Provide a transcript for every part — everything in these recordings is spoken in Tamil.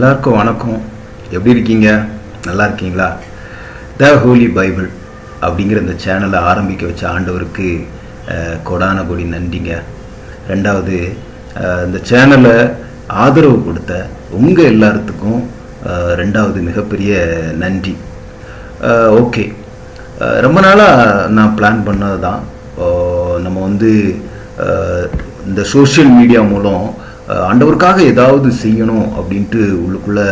எல்லாருக்கும் வணக்கம். எப்படி இருக்கீங்க? நல்லா இருக்கீங்களா? த ஹோலி பைபிள் அப்படிங்கிற இந்த சேனலை ஆரம்பிக்க வச்ச ஆண்டவருக்கு கொடான கொடி நன்றிங்க. ரெண்டாவது இந்த சேனலை ஆதரவு கொடுத்த உங்கள் எல்லாத்துக்கும் ரெண்டாவது மிகப்பெரிய நன்றி. ஓகே ரொம்ப நாளாக நான் பிளான் பண்ணது தான் நம்ம வந்து இந்த சோஷியல் மீடியா மூலம் ஆண்டவருக்காக ஏதாவது செய்யணும் அப்படின்ட்டு உள்ளுக்குள்ள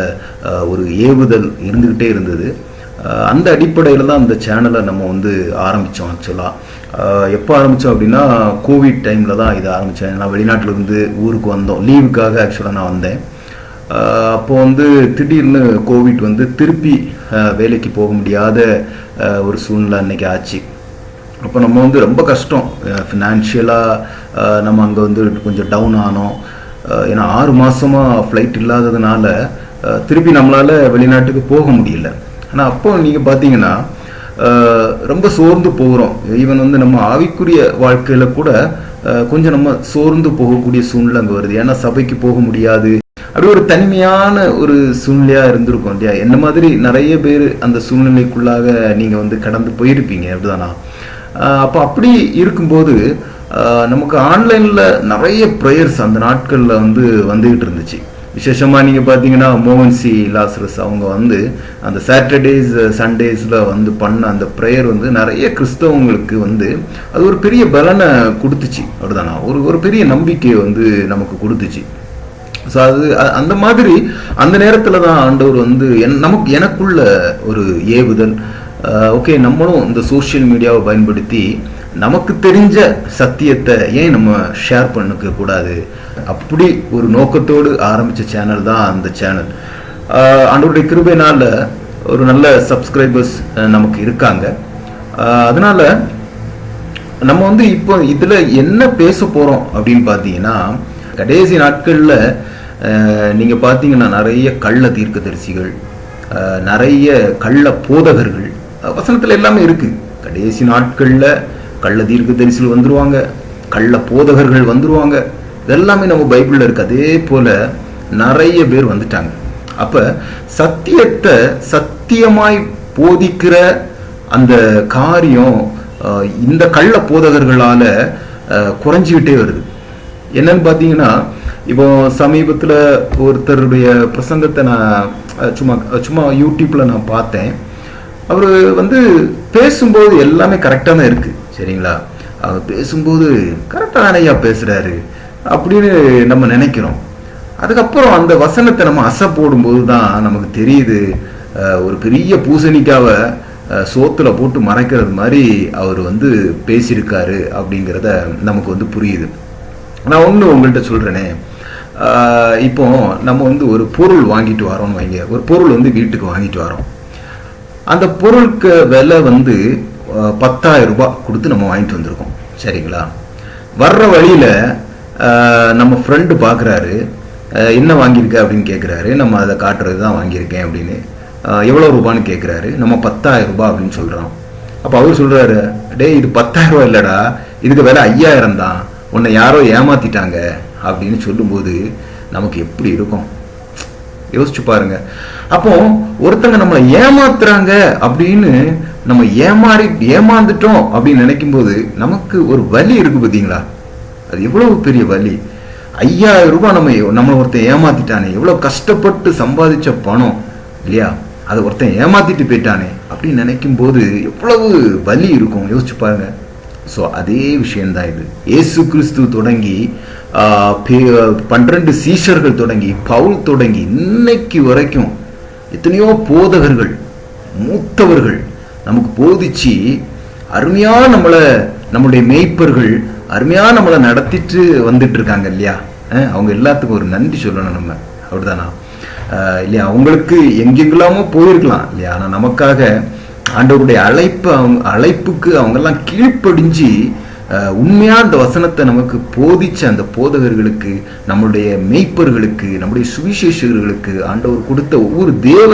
ஒரு ஏவுதல் இருந்துக்கிட்டே இருந்தது. அந்த அடிப்படையில் தான் அந்த சேனலை நம்ம வந்து ஆரம்பித்தோம் ஆக்சுவலாக எப்போ ஆரம்பித்தோம் அப்படின்னா கோவிட் டைமில் தான் இதை ஆரம்பித்தேன் நான் வெளிநாட்டிலேருந்து ஊருக்கு வந்தோம். லீவுக்காக ஆக்சுவலாக நான் வந்தேன். அப்போது வந்து திடீர்னு கோவிட் வந்து திருப்பி வேலைக்கு போக முடியாத ஒரு சூழ்நிலை அன்னைக்கு ஆச்சு. அப்போ நம்ம வந்து ரொம்ப கஷ்டம். ஃபினான்ஷியலாக நம்ம அங்கே வந்து கொஞ்சம் டவுன் ஆனோம். ஏன்னா ஆறு மாதமாக ஃப்ளைட் இல்லாததுனால திருப்பி நம்மளால் வெளிநாட்டுக்கு போக முடியல. ஆனால் அப்போ நீங்கள் பார்த்தீங்கன்னா ரொம்ப சோர்ந்து போகிறோம் ஈவன் வந்து நம்ம ஆவிக்குரிய வாழ்க்கையில் கூட கொஞ்சம் நம்ம சோர்ந்து போகக்கூடிய சூழ்நிலை அங்கே வருது. ஏன்னா சபைக்கு போக முடியாது. அப்படி ஒரு தனிமையான ஒரு சூழ்நிலையா இருந்திருக்கும் இல்லையா? என்ன மாதிரி நிறைய பேர் அந்த சூழ்நிலைக்குள்ளாக நீங்க வந்து கடந்து போயிருப்பீங்க. அப்படிதானா? அப்போ அப்படி இருக்கும்போது நமக்கு ஆன்லைனில் நிறைய ப்ரேயர்ஸ் அந்த நாட்களில் வந்து வந்துகிட்டு இருந்துச்சு. விசேஷமாக நீங்கள் பார்த்தீங்கன்னா மோகன் சி. லாசரஸ் அவங்க வந்து அந்த சாட்டர்டேஸ் சண்டேஸில் வந்து பண்ண அந்த ப்ரேயர் வந்து நிறைய கிறிஸ்தவங்களுக்கு வந்து அது ஒரு பெரிய பலனை கொடுத்துச்சு. அப்படிதானா? ஒரு ஒரு பெரிய நம்பிக்கையை வந்து நமக்கு கொடுத்துச்சு. ஸோ அது அந்த மாதிரி அந்த நேரத்தில் தான் ஆண்டவர் வந்து என் நமக்கு எனக்குள்ள ஒரு ஏவுதல். ஓகே நம்மளும் இந்த சோஷியல் மீடியாவை பயன்படுத்தி நமக்கு தெரிஞ்ச சத்தியத்தை ஏன் நம்ம ஷேர் பண்ணிக்க கூடாது அப்படி ஒரு நோக்கத்தோடு ஆரம்பித்த சேனல் தான் அந்த சேனல் ஆண்டவருடைய கிருபையினால ஒரு நல்ல சப்ஸ்கிரைபர்ஸ் நமக்கு இருக்காங்க. அஹ் அதனால நம்ம வந்து இப்போ இதுல என்ன பேச போறோம் அப்படின்னு பார்த்தீங்கன்னா கடைசி நாட்கள்ல அஹ், நீங்க பார்த்தீங்கன்னா நிறைய கள்ள தீர்க்கதரிசிகள் அஹ், நிறைய கள்ள போதகர்கள் வசனத்தில் வசனத்துல எல்லாமே இருக்கு. கடைசி நாட்கள்ல கள்ள தீர்க்க தீர்க்கதரிசிகள் வந்துருவாங்க கள்ள போதகர்கள் வந்துருவாங்க. இதெல்லாமே நம்ம பைபிளில் இருக்கு. அதே போல நிறைய பேர் வந்துட்டாங்க. அப்போ சத்தியத்தை சத்தியமாய் போதிக்கிற அந்த காரியம் இந்த கள்ள போதகர்களால் குறைஞ்சிக்கிட்டே வருது. என்னன்னு பார்த்தீங்கன்னா இப்போ சமீபத்தில் ஒருத்தருடைய பிரசங்கத்தை நான் சும்மா சும்மா யூடியூப்பில் நான் பார்த்தேன். அவர் வந்து பேசும்போது எல்லாமே கரெக்டாக தான் இருக்குது சரிங்களா? அவர் பேசும்போது கரெக்டாக தானே பேசுகிறாரு அப்படின்னு நம்ம நினைக்கிறோம். அதுக்கப்புறம் அந்த வசனத்தை நம்ம அசை போடும்போது தான் நமக்கு தெரியுது ஒரு பெரிய பூசணிக்காவை அஹ், சோத்துல போட்டு மறைக்கிறது மாதிரி அவர் வந்து பேசியிருக்காரு அப்படிங்கிறத நமக்கு வந்து புரியுது. நான் ஒன்று உங்கள்கிட்ட சொல்கிறேனே இப்போ நம்ம வந்து ஒரு பொருள் வாங்கிட்டு வரோம்னு வைங்க. ஒரு பொருள் வந்து வீட்டுக்கு வாங்கிட்டு வரோம். அந்த பொருளுக்கு விலை வந்து பத்தாயிரம் ரூபாய் கொடுத்து நம்ம வாங்கிட்டு வந்திருக்கோம். சரிங்களா? வர்ற வழியில் நம்ம ஃப்ரெண்டு பார்க்குறாரு என்ன வாங்கியிருக்க அப்படின்னு கேட்குறாரு நம்ம அதை காட்டுறது தான் வாங்கியிருக்கேன் அப்படின்னு. எவ்வளோ ரூபான்னு கேட்குறாரு நம்ம பத்தாயிரம் ரூபாய் அப்படின்னு சொல்கிறோம் அப்போ அவர் சொல்கிறாரு டேய் இது பத்தாயிரம் ரூபாய் இல்லைடா. இதுக்கு வேலை ஐயாயிரம் தான். உன்னை யாரோ ஏமாத்திட்டாங்க. அப்படின்னு சொல்லும்போது நமக்கு எப்படி இருக்கும்? யோசிச்சு பாருங்க. அப்போ ஒருத்தங்க நம்மளை ஏமாத்துறாங்க அப்படின்னு நம்ம ஏமாறி ஏமாந்துட்டோம் அப்படின்னு நினைக்கும் போது நமக்கு ஒரு வலி இருக்கு பார்த்தீங்களா? அது எவ்வளவு பெரிய வலி? ஐயாயிரம் ரூபாய் நம்ம நம்மளை ஒருத்தன் ஏமாத்திட்டானே எவ்வளவு கஷ்டப்பட்டு சம்பாதிச்ச பணம் இல்லையா? அதை ஒருத்தன் ஏமாத்திட்டு போயிட்டானே அப்படின்னு நினைக்கும் போது எவ்வளவு வலி இருக்கும் யோசிச்சு பாருங்க. ஸோ அதே விஷயம்தான் இது. இயேசு கிறிஸ்து தொடங்கி பன்னிரண்டு சீஷர்கள் தொடங்கி பவுல் தொடங்கி இன்னைக்கு வரைக்கும் எத்தனையோ போதகர்கள் மூத்தவர்கள் நமக்கு போதிச்சு அருமையாக நம்மளை நம்மளுடைய மேய்ப்பர்கள் அருமையாக நம்மளை நடத்திட்டு வந்துட்டு இருக்காங்க இல்லையா அவங்க எல்லாத்துக்கும் ஒரு நன்றி சொல்லணும் நம்ம அப்படிதானா? இல்லையா? அவங்களுக்கு எங்கெங்கெல்லாமோ போயிருக்கலாம் இல்லையா? ஆனால் நமக்காக ஆண்டவருடைய அழைப்பு அவங்க அழைப்புக்கு அவங்கெல்லாம் கீழ்ப்படிஞ்சு உண்மையாக அந்த வசனத்தை நமக்கு போதிச்ச அந்த போதகர்களுக்கு நம்மளுடைய மெய்ப்பர்களுக்கு நம்முடைய சுவிசேஷகர்களுக்கு ஆண்டவர் கொடுத்த ஒவ்வொரு தேவ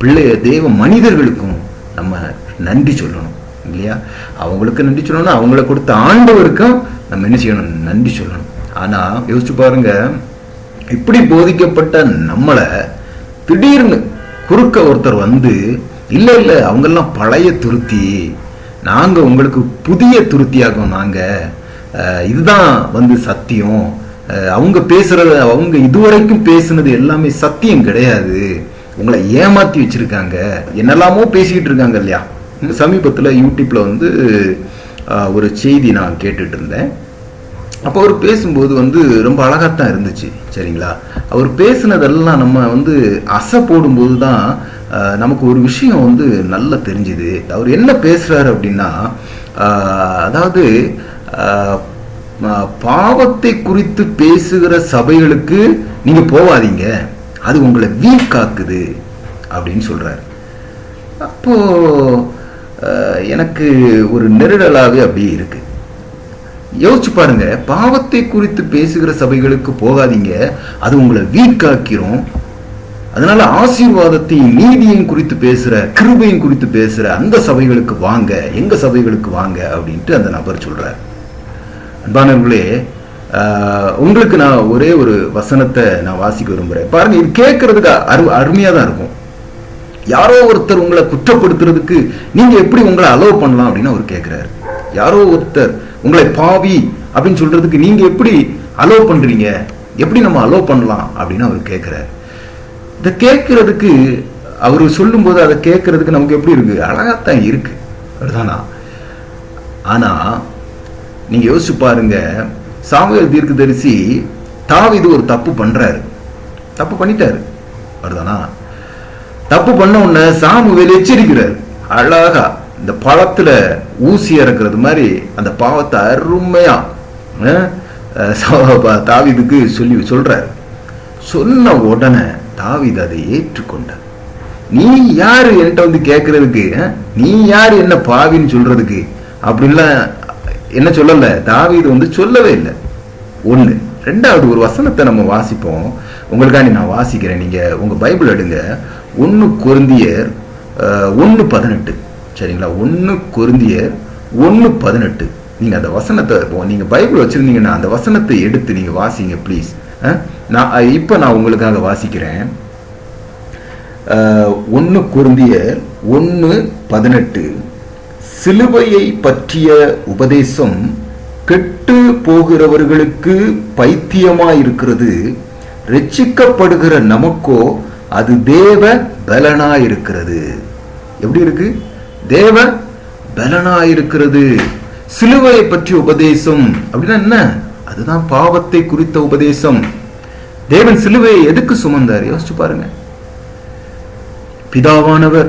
பிள்ளைய தேவ மனிதர்களுக்கும் நம்ம நன்றி சொல்லணும் இல்லையா? அவங்களுக்கு நன்றி சொல்லணும் அவங்கள கொடுத்த ஆண்டவருக்கும் நம்ம என்ன செய்யணும்? நன்றி சொல்லணும். ஆனா யோசிச்சு பாருங்க இப்படி போதிக்கப்பட்ட நம்மளை திடீர்னு குறுக்க ஒருத்தர் வந்து இல்லை இல்லை அவங்கெல்லாம் பழைய துருத்தி நாங்கள் உங்களுக்கு புதிய துருத்தியாகும் நாங்கள் இதுதான் வந்து சத்தியம். அவங்க பேசுறது அவங்க இதுவரைக்கும் பேசுனது எல்லாமே சத்தியம் கிடையாது. உங்களை ஏமாத்தி வச்சிருக்காங்க. என்னெல்லாமோ பேசிக்கிட்டு இருக்காங்க இல்லையா? சமீபத்தில் யூடியூப்பில் வந்து ஒரு செய்தி நான் கேட்டுட்டு இருந்தேன். அப்போ அவர் பேசும்போது வந்து ரொம்ப அழகாகத்தான் இருந்துச்சு சரிங்களா? அவர் பேசுனதெல்லாம் நம்ம வந்து அசை போடும்போது தான் நமக்கு ஒரு விஷயம் வந்து நல்லா தெரிஞ்சுது. அவர் என்ன பேசுகிறார் அப்படின்னா அதாவது பாவத்தை குறித்து பேசுகிற சபைகளுக்கு நீங்கள் போவாதீங்க. அது உங்களை வீக்காக்குது அப்படின்னு சொல்கிறார் அப்போது எனக்கு ஒரு நெருடலாகவே அப்படியே இருக்குது யோசிச்சு பாருங்க பாவத்தை குறித்து பேசுகிற சபைகளுக்கு போகாதீங்க. அது உங்களை வீக்காக்கிறோம் அதனால ஆசீர்வாதத்தையும் நீதியையும் குறித்து பேசுற கிருபையும் குறித்து பேசுற அந்த சபைகளுக்கு வாங்க எங்க சபைகளுக்கு வாங்க அப்படின்ட்டு அந்த நபர் சொல்றார். அன்பானவர்களே ஆஹ், உங்களுக்கு நான் ஒரே ஒரு வசனத்தை நான் வாசிக்க விரும்புறேன். பாருங்க இது கேட்கறதுக்கு அரு அருமையா தான் இருக்கும். யாரோ ஒருத்தர் உங்களை குற்றப்படுத்துறதுக்கு நீங்க எப்படி உங்களை அலோவ் பண்ணலாம் அப்படின்னு அவர் கேட்கிறாரு யாரோ ஒருத்தர் உங்களை பாவி அப்படின்னு சொல்றதுக்கு நீங்க எப்படி அலோவ் பண்றீங்க? எப்படி நம்ம அலோவ் பண்ணலாம்? அப்படின்னு அவர் கேட்கிறார் இதை கேட்கறதுக்கு அவர் சொல்லும்போது அதை கேட்கறதுக்கு நமக்கு எப்படி இருக்கு? அழகாத்தான் இருக்கு. அப்படிதானா? ஆனா நீங்க யோசிச்சு பாருங்க. சாமுவேல் தீர்க்கதரிசி தாவீது ஒரு தப்பு பண்றாரு. தப்பு பண்ணிட்டாரு. வருதானா தப்பு பண்ண உடனே சாமுவேல் எச்சரிக்கிறார். அழகா. இந்த பழத்துல ஊசி இறக்குறது மாதிரி அந்த பாவத்தை அருமையா தாவிதுக்கு சொல்லி சொல்றாரு. சொன்ன உடனே தாவித அதை ஏற்றுக்கொண்டார். நீ யார் என்கிட்ட வந்து கேட்கறதுக்கு நீ யார் என்ன பாவின்னு சொல்றதுக்கு? அப்படின்லாம் என்ன சொல்லல? தாவீது வந்து சொல்லவே இல்லை. ஒண்ணு ரெண்டாவது ஒரு வசனத்தை நம்ம வாசிப்போம். உங்களுக்காண்டி நான் வாசிக்கிறேன். நீங்க உங்க பைபிள் எடுங்க. ஒன்னு கொருந்தியர் ஒன்னு பதினெட்டு. சரிங்களா? ஒன்று கொருந்தியர் ஒன்னு பதினெட்டு. நீங்கள் அந்த வசனத்தை நீங்கள் பைபிள் வச்சிருந்தீங்கன்னா அந்த வசனத்தை எடுத்து நீங்கள் வாசிங்க ப்ளீஸ் நான் இப்போ நான் உங்களுக்காக வாசிக்கிறேன். ஒன்று குருந்திய ஒன்று பதினெட்டு. சிலுவையை பற்றிய உபதேசம் கெட்டு போகிறவர்களுக்கு பைத்தியமாயிருக்கிறது. ரட்சிக்கப்படுகிற நமக்கோ அது தேவ பலனாயிருக்கிறது. எப்படி இருக்கு? தேவன் பலனாயிருக்கிறது. சிலுவையை பற்றிய உபதேசம். அப்படின்னா என்ன? அதுதான் பாவத்தை குறித்த உபதேசம். தேவன் சிலுவையை எதுக்கு சுமந்தார்? யோசிச்சு பாருங்க. பிதாவானவர்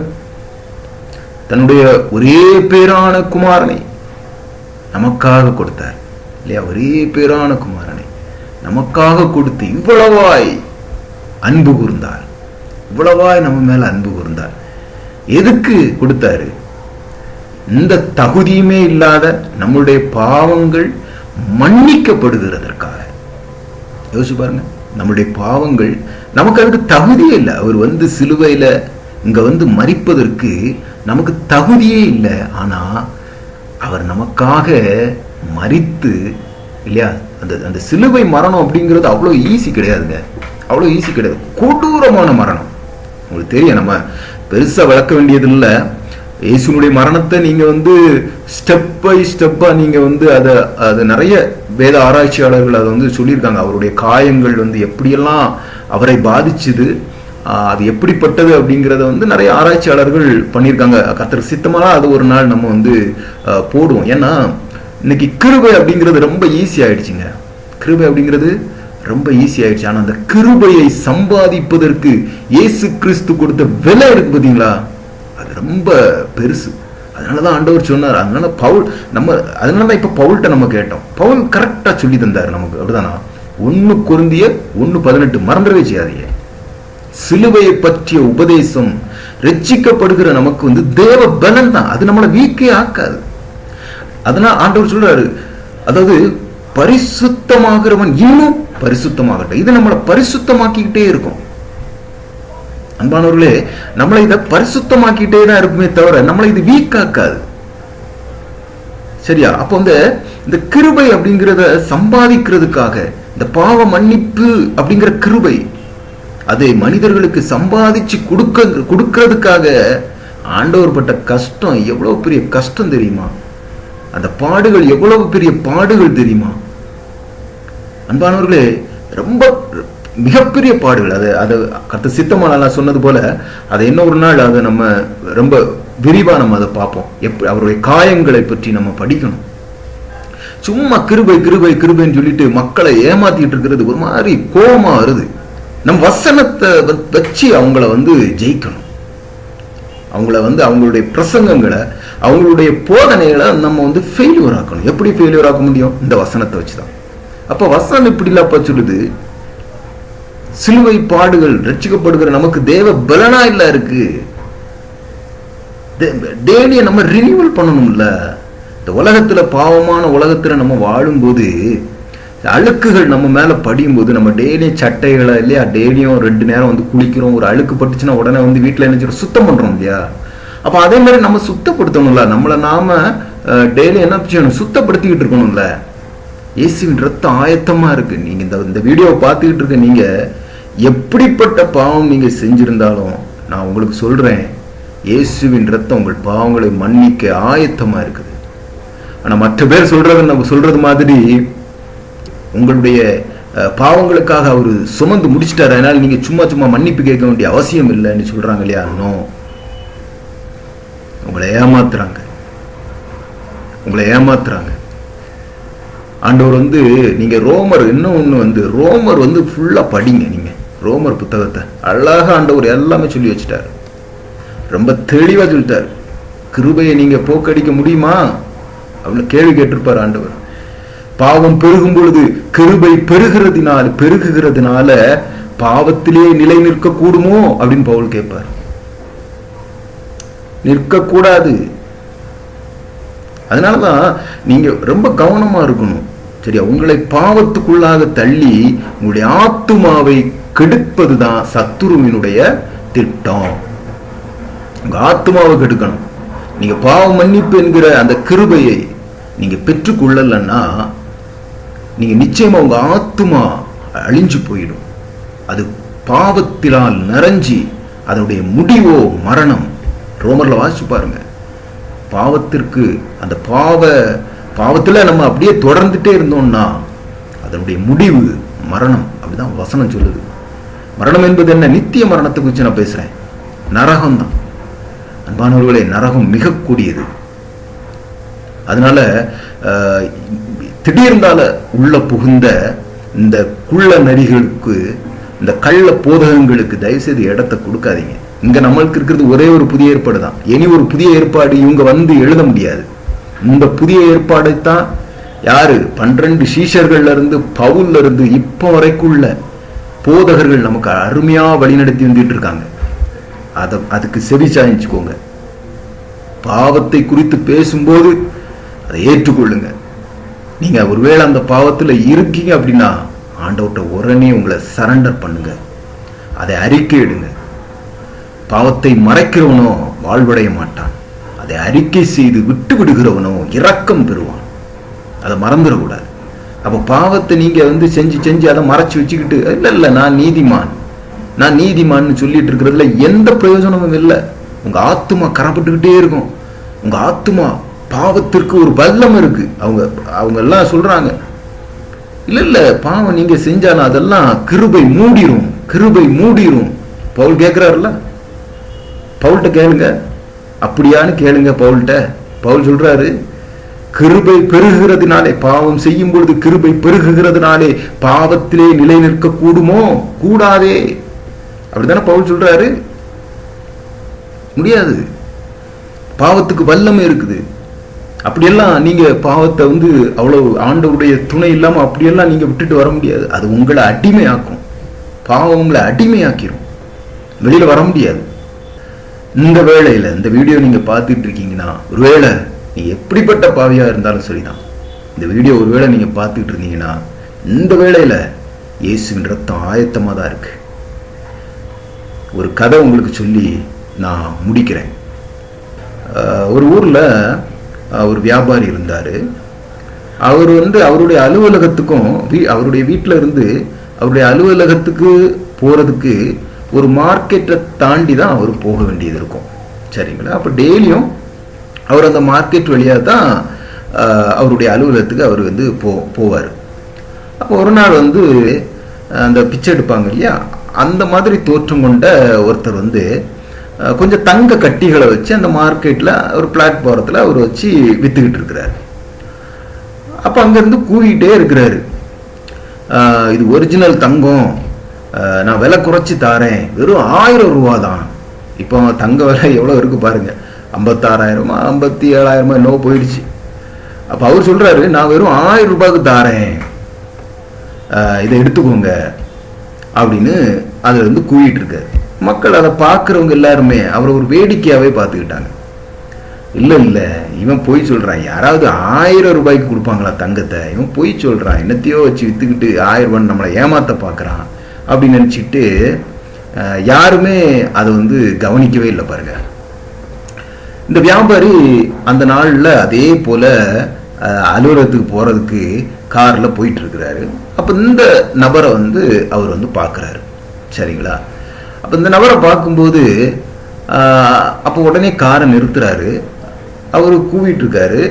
தன்னுடைய ஒரே பேரான குமாரனை நமக்காக கொடுத்தார். இல்லையா? ஒரே பேரான குமாரனை நமக்காக கொடுத்து இவ்வளவாய் அன்பு கூர்ந்தார். இவ்வளவாய் நம்ம மேல அன்பு கூர்ந்தார். எதுக்கு கொடுத்தாரு? இந்த தகுதியுமே இல்லாத நம்முடைய பாவங்கள் மன்னிக்கப்படுகிறதற்காக. யோசிச்சு பாருங்க. நம்முடைய பாவங்கள் நமக்கு அதுக்கு தகுதியே இல்லை. அவர் வந்து சிலுவையில இங்க வந்து மறிப்பதற்கு நமக்கு தகுதியே இல்லை. ஆனா அவர் நமக்காக மறித்து இல்லையா? அந்த அந்த சிலுவை மரணம் அப்படிங்கிறது அவ்வளோ ஈஸி கிடையாதுங்க. அவ்வளோ ஈஸி கிடையாது. கொடூரமான மரணம். உங்களுக்கு தெரியும் நம்ம பெருசா விளக்க வேண்டியது இல்லை இயேசுனுடைய மரணத்தை நீங்க வந்து ஸ்டெப் பை ஸ்டெப்பா நீங்க வந்து அதை அது நிறைய வேத ஆராய்ச்சியாளர்கள் அதை வந்து சொல்லியிருக்காங்க. அவருடைய காயங்கள் வந்து எப்படியெல்லாம் அவரை பாதிச்சுது அது எப்படிப்பட்டது அப்படிங்கிறத வந்து நிறைய ஆராய்ச்சியாளர்கள் பண்ணியிருக்காங்க. கத்தர் சித்தமாக அது ஒரு நாள் நம்ம வந்து போடுவோம். ஏன்னா இன்னைக்கு கிருபை அப்படிங்கிறது ரொம்ப ஈஸி ஆயிடுச்சுங்க. கிருபை அப்படிங்கிறது ரொம்ப ஈஸி ஆயிடுச்சு. ஆனால் அந்த கிருபையை சம்பாதிப்பதற்கு இயேசு கிறிஸ்து கொடுத்த விலை இருக்கு பார்த்தீங்களா ரொம்ப பெருசு. அதனால தான் ஆண்டவர் சொன்னார். அதனால பவுல் நம்ம அதனால தான் இப்போ பவுல்கிட்ட நம்ம கேட்டோம். பவுல் கரெக்டாக சொல்லி தந்தார் நமக்கு. அப்படிதானா? ஒன்று குருந்திய ஒன்று பதினெட்டு. மறந்துடவே செய்யாதீங்க. சிலுவையை பற்றிய உபதேசம் ரட்சிக்கப்படுகிற நமக்கு வந்து தேவ பலன் தான். அது நம்மளை வீக்கே ஆக்காது. அதனால் ஆண்டவர் சொல்றாரு அதாவது பரிசுத்தமாகிறவன் இன்னும் பரிசுத்தமாகட்டும். இது நம்மளை பரிசுத்தமாக்கிக்கிட்டே இருக்கும். அன்பானவர்களே நம்மளை இதை பரிசுத்தமாக்கிட்டே தான் இருக்குமே தவிர நம்மளை இது வீக் ஆக்காது சரியா? அப்போ வந்து இந்த கிருபை அப்படிங்கிறத சம்பாதிக்கிறதுக்காக இந்த பாவ மன்னிப்பு அப்படிங்கிற கிருபை அதை மனிதர்களுக்கு சம்பாதிச்சு கொடுக்க கொடுக்கறதுக்காக ஆண்டவர் பட்ட கஷ்டம் எவ்வளவு பெரிய கஷ்டம் தெரியுமா? அந்த பாடுகள் எவ்வளவு பெரிய பாடுகள் தெரியுமா? அன்பானவர்களே ரொம்ப மிகப்பெரிய பாடுகள். அது அது கத்த சித்தமான சொன்னது போல அதை இன்னொரு நாள் அதை நம்ம ரொம்ப விரிவா நம்ம அதை பார்ப்போம். எப்படி அவருடைய காயங்களை பற்றி நம்ம படிக்கணும். சும்மா கிருபை கிருபை கிருபைன்னு சொல்லிட்டு மக்களை ஏமாத்திட்டு இருக்கிறது ஒரு மாதிரி கோபமா வருது. நம்ம வசனத்தை வ- வச்சு அவங்கள வந்து ஜெயிக்கணும். அவங்கள வந்து அவங்களுடைய பிரசங்கங்களை அவங்களுடைய போதனைகளை நம்ம வந்து ஃபெயிலியர் ஆக்கணும். எப்படி ஃபெயிலியர் ஆக்க முடியும்? இந்த வசனத்தை வச்சு தான் அப்போ வசனம் அப்போ சொல்லுது. சிலுவை பாடுகள் ரட்சிக்கப்படுகிற நமக்கு தேவ பலனா இல்ல இருக்கு. டெய்லியை நம்ம ரினியூவல் பண்ணணும்ல. இந்த உலகத்துல பாவமான உலகத்துல நம்ம வாழும்போது அழுக்குகள் நம்ம மேல படியும் போது நம்ம டெய்லியும் சட்டைகளை இல்லையா டெய்லியும் ரெண்டு நேரம் வந்து குளிக்கிறோம் ஒரு அழுக்கு பட்டுச்சுன்னா உடனே வந்து வீட்டில் என்ன சுத்தம் பண்றோம் இல்லையா? அப்ப அதே மாதிரி நம்ம சுத்தப்படுத்தணும்ல. நம்மளை நாம டெய்லி என்ன செய்யணும்? சுத்தப்படுத்திக்கிட்டு இருக்கணும்ல. இயேசுவின் ரத்தம் ஆயத்தமா இருக்கு. நீங்க இந்த இந்த வீடியோவை பார்த்துக்கிட்டு இருக்க நீங்க எப்படிப்பட்ட பாவம் நீங்க செஞ்சிருந்தாலும் நான் உங்களுக்கு சொல்றேன் இயேசுவின் ரத்தம் உங்கள் பாவங்களை மன்னிக்க ஆயத்தமா இருக்குது. ஆனா மற்ற பேர் சொல்றது நம்ம சொல்றது மாதிரி உங்களுடைய பாவங்களுக்காக அவர் சுமந்து முடிச்சிட்டாரு. அதனால நீங்க சும்மா சும்மா மன்னிப்பு கேட்க வேண்டிய அவசியம் இல்லைன்னு சொல்றாங்க இல்லையா? நோ. உங்களை ஏமாத்துறாங்க. உங்களை ஏமாத்துறாங்க. ஆண்டவர் வந்து நீங்க ரோமர் இன்னும் ஒண்ணு வந்து ரோமர் வந்து ஃபுல்லா படிங்க. நீங்க ரோமர் புத்தகத்தை அழகா ஆண்டவர் எல்லாமே சொல்லி வச்சுட்டார். ரொம்ப தெளிவாக சொல்லிட்டார். கிருபையை நீங்கள் போக்கடிக்க முடியுமா? அப்படின்னு கேள்வி கேட்டிருப்பார் ஆண்டவர். பாவம் பெருகும் பொழுது கிருபை பெருகிறதுனால பெருகுகிறதுனால பாவத்திலே நிலை நிற்க கூடுமோ அப்படின்னு பவுல் கேட்பார். நிற்கக்கூடாது. அதனாலதான் நீங்க ரொம்ப கவனமா இருக்கணும். சரியா? உங்களை பாவத்துக்குள்ளாக தள்ளி உங்களுடைய ஆத்துமாவை கெடுப்பதுதான் சத்துருவினுடைய திட்டம். உங்க ஆத்துமாவை கெடுக்கணும். நீங்க பாவ மன்னிப்பு என்கிற அந்த கிருபையை நீங்க பெற்றுக்கொள்ளலன்னா நீங்க நிச்சயமா உங்க ஆத்துமா அழிஞ்சு போயிடும். அது பாவத்தினால் நிறைஞ்சி அதனுடைய முடிவோ மரணம். ரோமர்ல வாசிச்சு பாருங்க. பாவத்திற்கு அந்த பாவ பாவத்தில் நம்ம அப்படியே தொடர்ந்துட்டே இருந்தோம்னா அதனுடைய முடிவு மரணம் அப்படிதான் வசனம் சொல்லுது. மரணம் என்பது என்ன? நித்திய மரணத்தை குறித்து நான் பேசுகிறேன் நரகம் தான் அன்பானவர்களே நரகம் மிக கூடியது அதனால திடீர்ந்தால உள்ள புகுந்த இந்த குள்ள நரிகளுக்கு இந்த கள்ள போதகங்களுக்கு தயவுசெய்து இடத்தை கொடுக்காதீங்க. இங்க நம்மளுக்கு இருக்கிறது ஒரே ஒரு புதிய ஏற்பாடு தான் இனி ஒரு புதிய ஏற்பாடு இவங்க வந்து எழுத முடியாது. இந்த புதிய ஏற்பாடை தான் யாரு? பன்னிரண்டு சீஷர்கள்ல இருந்து பவுல்ல இருந்து இப்போ வரைக்குள்ள போதகர்கள் நமக்கு அருமையா வழிநடத்தி வந்துட்டு இருக்காங்க. அதை அதுக்கு செவி சாய்ச்சிக்கோங்க பாவத்தை குறித்து பேசும்போது அதை ஏற்றுக்கொள்ளுங்க. நீங்க ஒருவேளை அந்த பாவத்துல இருக்கீங்க அப்படின்னா ஆண்டவர்கிட்ட உடனே உங்களை சரண்டர் பண்ணுங்க. அதை அறிக்கை அறிக்கையிடுங்க பாவத்தை மறைக்கிறவனோ வாழ்வடைய மாட்டான். அதை அறிக்கை செய்து விட்டு விடுகிறவனோ இரக்கம் பெறுவான். அதை மறந்துடக்கூடாது. அப்போ பாவத்தை நீங்கள் வந்து செஞ்சு செஞ்சு அதை மறைச்சி வச்சுக்கிட்டு இல்லை இல்லை நான் நீதிமான். நான் நீதிமான்னு சொல்லிட்டு இருக்கிறதுல எந்த பிரயோஜனமும் இல்லை. உங்கள் ஆத்துமா கரப்பட்டுக்கிட்டே இருக்கும். உங்கள் ஆத்துமா பாவத்திற்கு ஒரு பல்லம் இருக்குது அவங்க அவங்க எல்லாம் சொல்கிறாங்க இல்லை இல்லை பாவம் நீங்கள் செஞ்சாலும் அதெல்லாம் கிருபை மூடிரும் கிருபை மூடிரும். பவுல் கேட்குறாருல பவுல்கிட்ட கேளுங்க. அப்படியான்னு கேளுங்க பவுல்கிட்ட. பவுல் சொல்றாரு கிருபை பெருகிறதுனாலே பாவம் செய்யும் பொழுது கிருபை பெருகுகிறதுனாலே பாவத்திலே நிலை நிற்க கூடுமோ கூடாதே. அப்படித்தானே பவுல் சொல்றாரு? முடியாது. பாவத்துக்கு வல்லமை இருக்குது. அப்படியெல்லாம் நீங்க பாவத்தை வந்து அவ்வளவு ஆண்டவருடைய துணை இல்லாம அப்படியெல்லாம் நீங்க விட்டுட்டு வர முடியாது. அது உங்களை அடிமையாக்கும். பாவம் உங்களை அடிமையாக்கிரும். வெளியில வர முடியாது. இந்த வேளையில இந்த வீடியோ நீங்க பார்த்துட்டு இருக்கீங்கன்னா ஒருவேளை நீ எப்படிப்பட்ட பாவியா இருந்தாலும் சரிதான். இந்த வீடியோ ஒருவேளை நீங்க பார்த்துட்டு இருந்தீங்கன்னா இந்த வேளையில இயேசுவின் ரத்தம் ஆயத்தமாக தான் இருக்கு. ஒரு கதை உங்களுக்கு சொல்லி நான் முடிக்கிறேன். ஒரு ஊர்ல ஒரு வியாபாரி இருந்தாரு. அவர் வந்து அவருடைய அலுவலகத்துக்கும் வீ- அவருடைய வீட்டில் இருந்து அவருடைய அலுவலகத்துக்கு போகிறதுக்கு ஒரு மார்க்கெட்டை தாண்டி தான் அவர் போக வேண்டியது இருக்கும். சரிங்களா? அப்போ டெய்லியும் அவர் அந்த மார்க்கெட் வழியாக தான் அவருடைய அலுவலகத்துக்கு அவர் வந்து போ போவார். அப்போ ஒரு நாள் வந்து அந்த பிச்சை எடுப்பாங்க இல்லையா? அந்த மாதிரி தோற்றம் கொண்ட ஒருத்தர் வந்து கொஞ்சம் தங்க கட்டிகளை வச்சு அந்த மார்க்கெட்டில் ஒரு பிளாட்ஃபாரத்தில் அவர் வச்சு விற்றுக்கிட்டு இருக்கிறார். அப்போ அங்கேருந்து கூவிட்டே இருக்கிறாரு. இது ஒரிஜினல் தங்கம். நான் விலை குறைச்சி தாரேன். வெறும் ஆயிரம் ரூபா தான். இப்போ தங்க விலை எவ்வளோ இருக்கு பாருங்க. ஐம்பத்தாறாயிரமா ஐம்பத்தி ஏழாயிரமா என்னவோ போயிடுச்சு. அப்போ அவர் சொல்றாரு நான் வெறும் ஆயிரம் ரூபாய்க்கு தாரேன். இதை எடுத்துக்கோங்க அப்படின்னு அதில் வந்து கூவிட்டு இருக்காரு. மக்கள் அதை பார்க்குறவங்க எல்லாருமே அவரை ஒரு வேடிக்கையாகவே பார்த்துக்கிட்டாங்க. இல்லை இல்லை இவன் பொய் சொல்கிறான் யாராவது ஆயிரம் ரூபாய்க்கு கொடுப்பாங்களா தங்கத்தை? இவன் பொய் சொல்கிறான் என்னத்தையோ வச்சு விற்றுக்கிட்டு ஆயிரம் ரூபான்னு நம்மளை ஏமாத்த பார்க்குறான். அப்படின்னு நினச்சிட்டு யாருமே அதை வந்து கவனிக்கவே இல்லை பாருங்க. இந்த வியாபாரி அந்த நாளில் அதே போல் அலுவலகத்துக்கு போகிறதுக்கு காரில் போயிட்டு இருக்கிறாரு. அப்போ இந்த நபரை வந்து அவர் வந்து பார்க்குறாரு. சரிங்களா? அப்போ இந்த நபரை பார்க்கும்போது ஆஹ், அப்போ உடனே காரை நிறுத்துறாரு. அவர் கூவிட்டு இருக்காரு.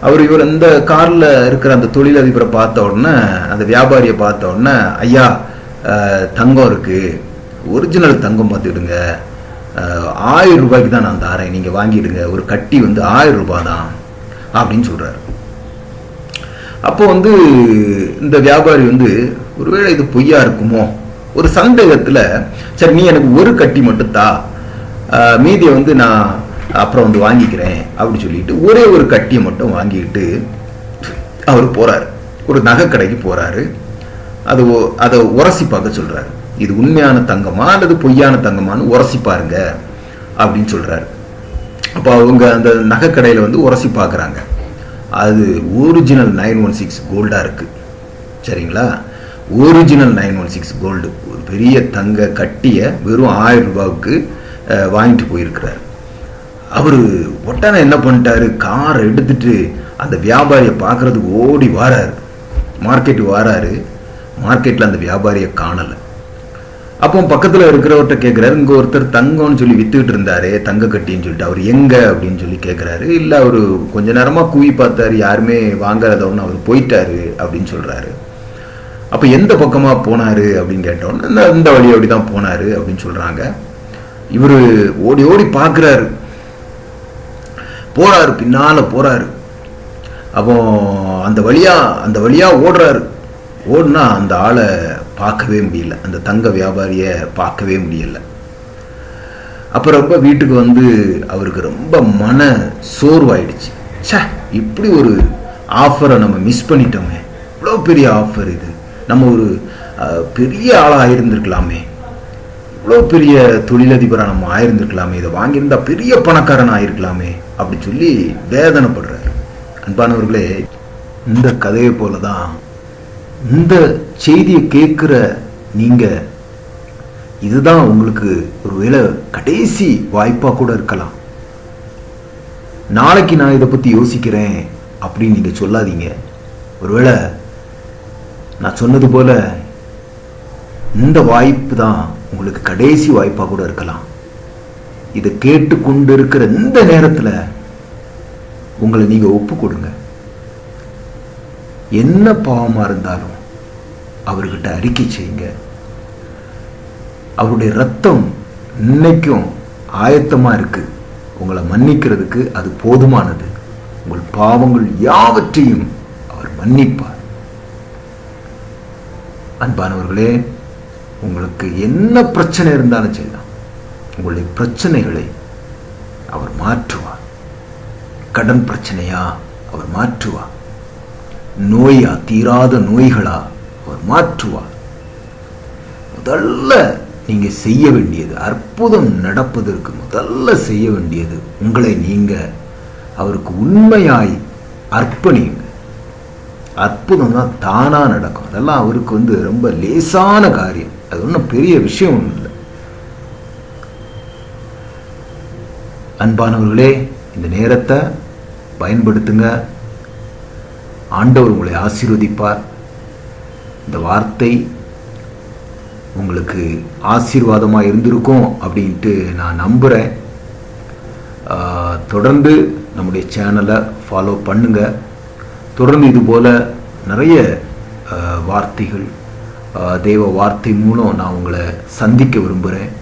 அவர் இவர் இந்த காரில் இருக்கிற அந்த தொழிலதிபரை பார்த்த உடனே அந்த வியாபாரியை பார்த்த உடனே ஐயா தங்கம் இருக்குது ஒரிஜினல் தங்கம் பார்த்துக்கிடுங்க. ஆயிரம் ரூபாய்க்கு தான் நான் தாரேன். நீங்கள் வாங்கிடுங்க. ஒரு கட்டி வந்து ஆயிரம் ரூபாய் தான் அப்படின்னு சொல்கிறாரு அப்போ வந்து இந்த வியாபாரி வந்து ஒருவேளை இது பொய்யா இருக்குமோ? ஒரு சந்தேகத்தில் சரி நீ எனக்கு ஒரு கட்டி மட்டும் தா. மீதியை வந்து நான் அப்புறம் வந்து வாங்கிக்கிறேன். அப்படின்னு சொல்லிட்டு ஒரே ஒரு கட்டியை மட்டும் வாங்கிக்கிட்டு அவர் போகிறார் ஒரு நகை கடைக்கு போகிறாரு அது அதை உரசி பார்க்க சொல்றாரு. இது உண்மையான தங்கமா அல்லது பொய்யான தங்கமான்னு உரசி பாருங்க அப்படின்னு சொல்றாரு. அப்போ அவங்க அந்த நகைக்கடையில் வந்து உரசி பார்க்குறாங்க அது ஒரிஜினல் நைன் ஒன் சிக்ஸ் கோல்டாக இருக்குது சரிங்களா? Original nine one six gold ஒரு பெரிய தங்க கட்டியை வெறும் ஆயிரம் ரூபாவுக்கு வாங்கிட்டு போயிருக்கிறார். அவர் உடனே என்ன பண்ணிட்டாரு? காரை எடுத்துட்டு அந்த வியாபாரியை பார்க்கறதுக்கு ஓடி வாராரு. மார்க்கெட்டு வாராரு. மார்க்கெட்டில் அந்த வியாபாரியை காணலை. அப்போ பக்கத்தில் இருக்கிறவர்கிட்ட கேட்குறாரு இங்கே ஒருத்தர் தங்கம்னு சொல்லி வித்துக்கிட்டு இருந்தாரு தங்க கட்டின்னு சொல்லிட்டு அவர் எங்க அப்படின்னு சொல்லி கேட்குறாரு இல்லை அவர் கொஞ்ச நேரமாக கூவி பார்த்தாரு யாருமே வாங்காதவன்னு அவர் போயிட்டாரு அப்படின்னு சொல்கிறாரு அப்போ எந்த பக்கமாக போனாரு அப்படின்னு கேட்டோன்னு இந்த இந்த வழி அப்படி தான் போனாரு அப்படின்னு சொல்கிறாங்க இவர் ஓடி ஓடி பார்க்குறாரு போகிறாரு பின்னால் போகிறாரு அப்போ அந்த வழியா அந்த வழியாக ஓடுறாரு. ஓடுனா அந்த ஆளை பார்க்கவே முடியல. அந்த தங்க வியாபாரியை பார்க்கவே முடியல. அப்போ ரொம்ப வீட்டுக்கு வந்து அவருக்கு ரொம்ப மன சோர்வாயிடுச்சு. சே இப்படி ஒரு ஆஃபரை நம்ம மிஸ் பண்ணிட்டோமே. இவ்வளோ பெரிய ஆஃபர் இது. நம்ம ஒரு பெரிய ஆளாக ஆயிருந்திருக்கலாமே. இவ்வளோ பெரிய தொழிலதிபராக நம்ம ஆயிருந்திருக்கலாமே. இதை வாங்கியிருந்தா பெரிய பணக்காரன் ஆயிருக்கலாமே அப்படி சொல்லி வேதனைப்படுறாரு. அன்பானவர்களே இந்த கதையை போல தான் இந்த செய்தியை கேட்குற நீங்கள் இதுதான் உங்களுக்கு ஒருவேளை கடைசி வாய்ப்பாக கூட இருக்கலாம். நாளைக்கு நான் இதை பற்றி யோசிக்கிறேன் அப்படின்னு நீங்கள் சொல்லாதீங்க. ஒருவேளை நான் சொன்னது போல இந்த வாய்ப்பு தான் உங்களுக்கு கடைசி வாய்ப்பாக கூட இருக்கலாம். இதை கேட்டு கொண்டு இருக்கிற இந்த நேரத்தில் உங்களை நீங்கள் ஒப்பு கொடுங்க. என்ன பாவமாக இருந்தாலும் அவர்கிட்ட அறிக்கை செய்யுங்க. அவருடைய ரத்தம் இன்னைக்கும் ஆயத்தமாக இருக்கு. உங்களை மன்னிக்கிறதுக்கு அது போதுமானது. உங்கள் பாவங்கள் யாவற்றையும் அவர் மன்னிப்பார். அன்பானவர்களே உங்களுக்கு என்ன பிரச்சனை இருந்தாலும் செய்யலாம். உங்களுடைய பிரச்சனைகளை அவர் மாற்றுவார். கடன் பிரச்சனையா அவர் மாற்றுவார். நோயா தீராத நோய்களா? அவர் மாற்றுவார் முதல்ல நீங்க செய்ய வேண்டியது அற்புதம் நடப்பதற்கு முதல்ல செய்ய வேண்டியது உங்களை நீங்க அவருக்கு உண்மையாய் அர்ப்பணிங்க அற்புதம் தான் தானா நடக்கும். அதெல்லாம் அவருக்கு வந்து ரொம்ப லேசான காரியம். அது ஒன்றும் பெரிய விஷயம் ஒன்றும் இல்லை. அன்பானவர்களே இந்த நேரத்தை பயன்படுத்துங்க. ஆண்டவர் உங்களை ஆசீர்வதிப்பார். இந்த வார்த்தை உங்களுக்கு ஆசீர்வாதமாக இருந்திருக்கும் அப்படின்ட்டு நான் நம்புகிறேன் தொடர்ந்து நம்முடைய சேனலை ஃபாலோ பண்ணுங்க. தொடர்ந்து இது போல் நிறைய வார்த்தைகள் தெய்வ வார்த்தை மூலம் நான் உங்களை சந்திக்க விரும்புகிறேன்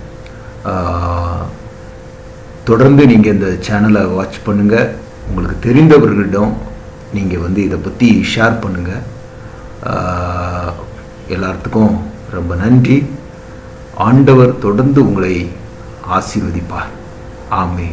தொடர்ந்து நீங்கள் இந்த சேனலை வாட்ச் பண்ணுங்கள் உங்களுக்கு தெரிந்தவர்களிடம் நீங்கள் வந்து இதை பற்றி ஷேர் பண்ணுங்கள் எல்லாத்துக்கும் ரொம்ப நன்றி. ஆண்டவர் தொடர்ந்து உங்களை ஆசீர்வதிப்பார். ஆமே